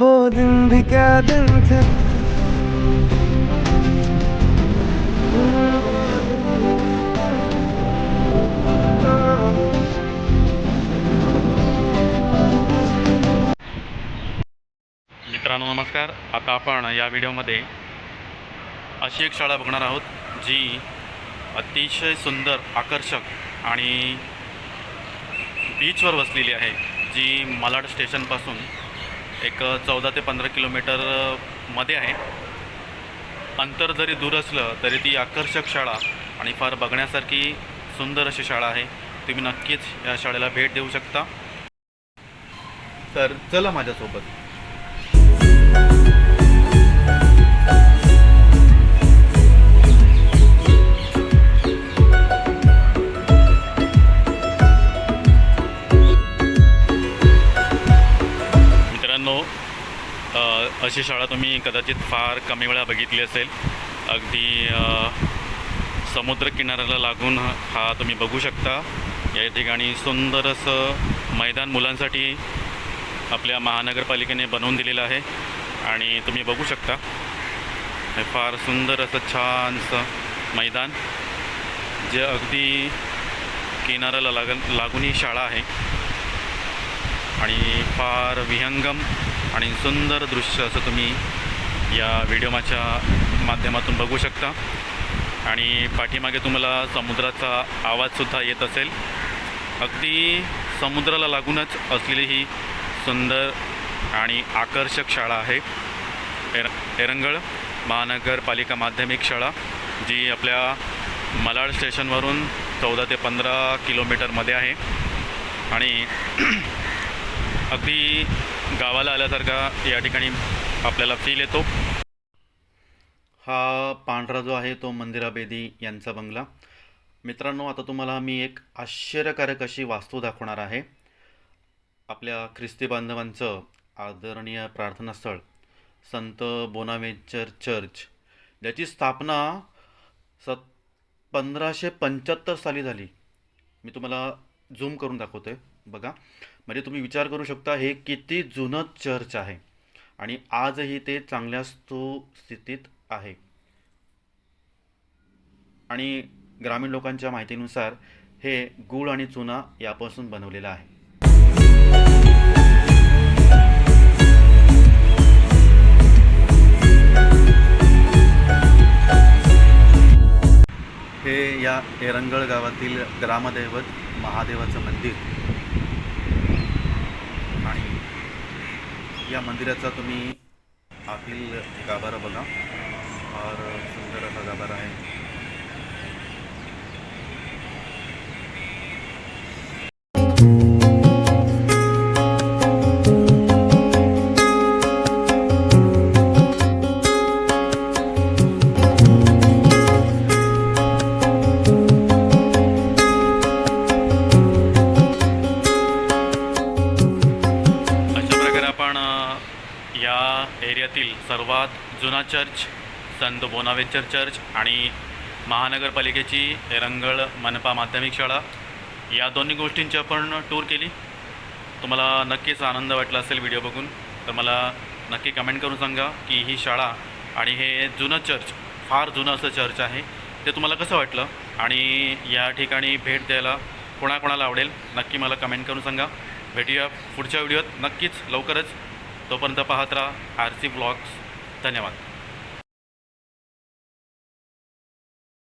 वो दिन भी क्या दिन थे मित्रांनो नमस्कार. आता आपण या व्हिडिओमध्ये अशी एक शाळा बघणार आहोत जी अतिशय सुंदर आकर्षक आणि बीचवर वसलेली आहे जी मालाड स्टेशनपासून एक चौदा ते पंधरा किलोमीटरमध्ये आहे. अंतर जरी दूर असलं तरी ती आकर्षक शाळा आणि फार बघण्यासारखी सुंदर अशी शाळा आहे. तुम्ही नक्कीच या शाळेला भेट देऊ शकता. तर चला माझ्यासोबत. अशी शाळा तुम्ही कदाचित फार कमी वेळा बघितली असेल. अगदी समुद्रकिनाऱ्याला लागून हा तुम्ही बघू शकता. या ठिकाणी सुंदर असं मैदान मुलांसाठी आपल्या महानगरपालिकेने बनवून दिलेलं आहे आणि तुम्ही बघू शकता. हे फार सुंदर असं छानसं मैदान जे अगदी किनाऱ्याला लाग लागून ही शाळा आहे. आणि फार विहंगम आणि सुंदर दृश्य असं तुम्ही या व्हिडिओमाच्या माध्यमातून बघू शकता. आणि पाठीमागे तुम्हाला समुद्राचा आवाजसुद्धा येत असेल. अगदी समुद्राला लागूनच असलेली ही सुंदर आणि आकर्षक शाळा आहे. एर एरंगळ महानगरपालिका माध्यमिक शाळा जी आपल्या मलाड स्टेशनवरून चौदा ते पंधरा किलोमीटरमध्ये आहे. आणि अगदी गावाला आल्यासारखा या ठिकाणी आपल्याला फील येतो. हा पांढरा जो आहे तो मंदिरा बेदी यांचा बंगला. मित्रांनो आता तुम्हाला मी एक आश्चर्यकारक अशी वास्तू दाखवणार आहे. आपल्या ख्रिस्ती बांधवांचं आदरणीय प्रार्थनास्थळ संत बोनावेचर चर्च ज्याची स्थापना सत पंधराशे पंच्याहत्तर साली झाली. मी तुम्हाला झूम करून दाखवतोय. बघा. म्हणजे तुम्ही विचार करू शकता हे किती जुनं चर्च आहे. आणि आजही ते चांगल्या स्थितीत आहे. आणि ग्रामीण लोकांच्या माहितीनुसार हे गूळ आणि चुना यापासून बनवलेलं आहे. हे या एरंगळ गावातील ग्रामदैवत महादेवाचं मंदिर. आणि या मंदिराचा तुम्ही आतील गाभारा बघा और एरियातील सर्वात जुना चर्च संत बोनावेचर चर्च आणि महानगरपालिकेची एरंगळ मनपा माध्यमिक शाळा या दोन्ही गोष्टींची आपण टूर केली. तुम्हाला नक्कीच आनंद वाटला असेल व्हिडिओ बघून. तर मला नक्की कमेंट करून सांगा की ही शाळा आणि हे जुनं चर्च फार जुनं असं चर्च आहे ते तुम्हाला कसं वाटलं? आणि या ठिकाणी भेट द्यायला कोणाकोणाला आवडेल? नक्की मला कमेंट करून सांगा. भेटूया पुढच्या व्हिडिओत नक्कीच लवकरच तोपर्यंत पाहत राहा आर सी ब्लॉग्स. धन्यवाद.